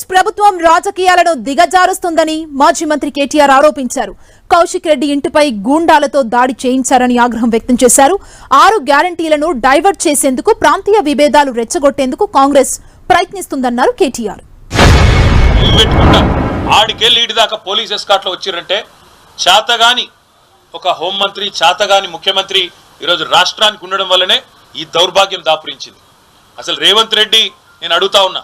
కాంగ్రెస్ ప్రభుత్వం రాజకీయాలను దిగజారుస్తుందని మాజీ మంత్రి కేటీఆర్ ఆరోపించారు. కౌశిక్ రెడ్డి ఇంటిపై గూండాలతో దాడి చేయించారని ఆగ్రహం వ్యక్తం చేశారు. ఆరు గ్యారంటీలను డైవర్ట్ చేసేందుకు ప్రాంతీయ విభేదాలు రెచ్చగొట్టేందుకు కాంగ్రెస్ ప్రయత్నిస్తుందన్నారు కేటీఆర్. పెట్టుకుంటా ఆడికెళ్ళి దాకా పోలీస్ ఎస్కాట్లో వచ్చిర్రంటే చేతగాని ఒక హోంమంత్రి చేతగాని ముఖ్యమంత్రి ఈరోజు రాష్ట్రానికి ఉండడం వల్లనే ఈ దౌర్భాగ్యం దాపురించింది. అసలు రేవంత్ రెడ్డి నేను అడుగుతా ఉన్నా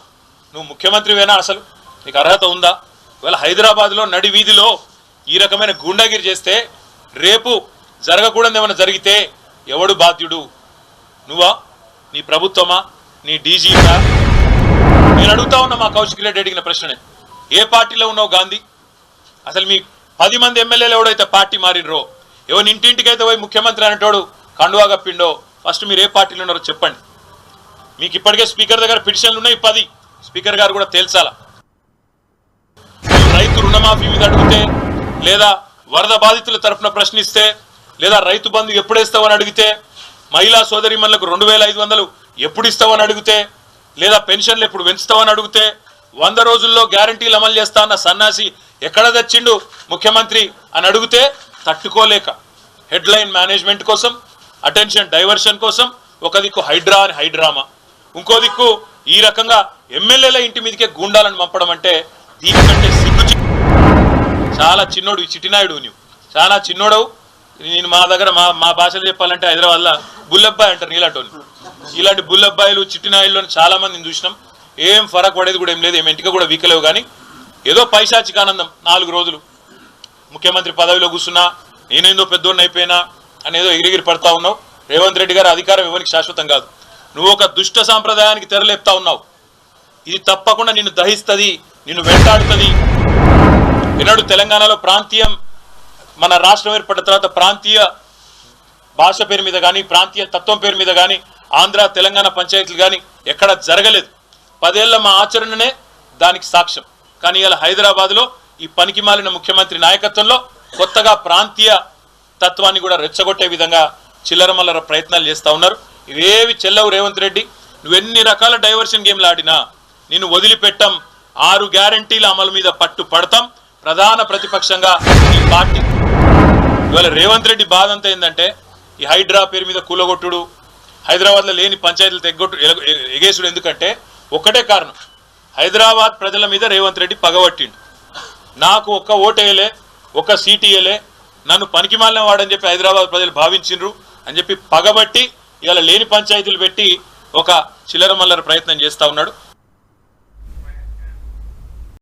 నువ్వు ముఖ్యమంత్రివేనా అసలు? నీకు అర్హత ఉందా? ఒకవేళ హైదరాబాద్లో నడి వీధిలో ఈ రకమైన గూండాగిరి చేస్తే రేపు జరగకూడదు ఏమైనా జరిగితే ఎవడు బాధ్యుడు? నువ్వా? నీ ప్రభుత్వమా? నీ డీజీగా నేను అడుగుతా ఉన్నా మా కౌశిక్ రెడ్డి అడిగిన ప్రశ్ననే. ఏ పార్టీలో ఉన్నావు గాంధీ? అసలు మీ పది మంది ఎమ్మెల్యేలు ఎవడైతే పార్టీ మారినరో ఎవరి ఇంటింటికైతే పోయి ముఖ్యమంత్రి అనేటోడు కండువా కప్పిండో ఫస్ట్ మీరు ఏ పార్టీలో ఉన్నారో చెప్పండి. మీకు ఇప్పటికే స్పీకర్ దగ్గర పిటిషన్లు ఉన్నాయి పది. స్పీకర్ గారు కూడా తేల్చాలా. రైతు రుణమాఫీ మీద అడిగితే లేదా వరద బాధితుల తరఫున ప్రశ్నిస్తే లేదా రైతు బంధు ఎప్పుడు ఇస్తావని అడిగితే మహిళా సోదరిమణులకు రెండు వేల ఐదు వందలు ఎప్పుడు ఇస్తావని అడిగితే లేదా పెన్షన్లు ఎప్పుడు పెంచుతావని అడిగితే వంద రోజుల్లో గ్యారంటీలు అమలు చేస్తా అన్న సన్నాసి ఎక్కడ తెచ్చిండు ముఖ్యమంత్రి అని అడిగితే తట్టుకోలేక. హెడ్లైన్ మేనేజ్మెంట్ కోసం అటెన్షన్ డైవర్షన్ కోసం ఒక దిక్కు హైడ్రా అని హైడ్రామా. ఇంకో దిక్కు ఈ రకంగా ఎమ్మెల్యేల ఇంటి మీదకే గూండాలను పంపడం అంటే దీనికంటే సిగ్గు చాలా చిన్నోడు ఈ చిట్టినాయుడు నువ్వు చాలా చిన్నోడవు. నేను మా దగ్గర మా మా భాషలో చెప్పాలంటే హైదరాబాద్లో బుల్లబ్బాయి అంటారు నీలాంటి ఇలాంటి బుల్లబ్బాయిలు చిట్టినాయుల్లోని చాలా మందిని చూసినాం. ఏం ఫరక్ పడేది కూడా ఏం లేదు. ఏం ఇంటికి కూడా వీకలేవు కానీ ఏదో పైశాచికానందం నాలుగు రోజులు. ముఖ్యమంత్రి పదవిలో కూర్చున్నా నేనేందో పెద్దోడిని అయిపోయినా అని ఏదో ఎగిరిగిరి పడతా ఉన్నావు. రేవంత్ రెడ్డి గారు అధికారం ఇవ్వనికి శాశ్వతం కాదు. నువ్వు ఒక దుష్ట సాంప్రదాయానికి తెరలేపుతా ఉన్నావు. ఇది తప్పకుండా నిన్ను దహిస్తుంది నిన్ను వెంటాడుతుంది. ఈనాడు తెలంగాణలో ప్రాంతీయం మన రాష్ట్రం ఏర్పడిన తర్వాత ప్రాంతీయ భాష పేరు మీద కానీ ప్రాంతీయ తత్వం పేరు మీద కానీ ఆంధ్ర తెలంగాణ పంచాయతీలు కానీ ఎక్కడ జరగలేదు. పదేళ్ళ మా ఆచరణనే దానికి సాక్ష్యం. కానీ ఇలా హైదరాబాద్లో ఈ పనికి మాలిన ముఖ్యమంత్రి నాయకత్వంలో కొత్తగా ప్రాంతీయ తత్వాన్ని కూడా రెచ్చగొట్టే విధంగా చిల్లరమల్లర ప్రయత్నాలు చేస్తూ ఉన్నారు. ఇవేవి చెల్లవు రేవంత్ రెడ్డి నువ్వు ఎన్ని రకాల డైవర్షన్ గేమ్లు ఆడినా నేను వదిలిపెట్టం. ఆరు గ్యారంటీల అమలు మీద పట్టు పడతాం. ప్రధాన ప్రతిపక్షంగా ఈ పార్టీ. ఇవాళ రేవంత్ రెడ్డి బాధ అంతా ఏంటంటే ఈ హైడ్రా పేరు మీద కూలగొట్టుడు హైదరాబాద్లో లేని పంచాయతీలు తెగ్గొట్టు ఎగ- ఎగేసుడు ఎందుకంటే ఒకటే కారణం. హైదరాబాద్ ప్రజల మీద రేవంత్ రెడ్డి పగబట్టిండు నాకు ఒక్క ఓటేయలే ఒక్క సీటీయలే నన్ను పనికిమాలిన వాడని చెప్పి హైదరాబాద్ ప్రజలు భావించిండ్రు అని చెప్పి పగబట్టి ఇవాళ లేని పంచాయతీలు పెట్టి ఒక చిల్లర మల్లర ప్రయత్నం చేస్తా ఉన్నాడు.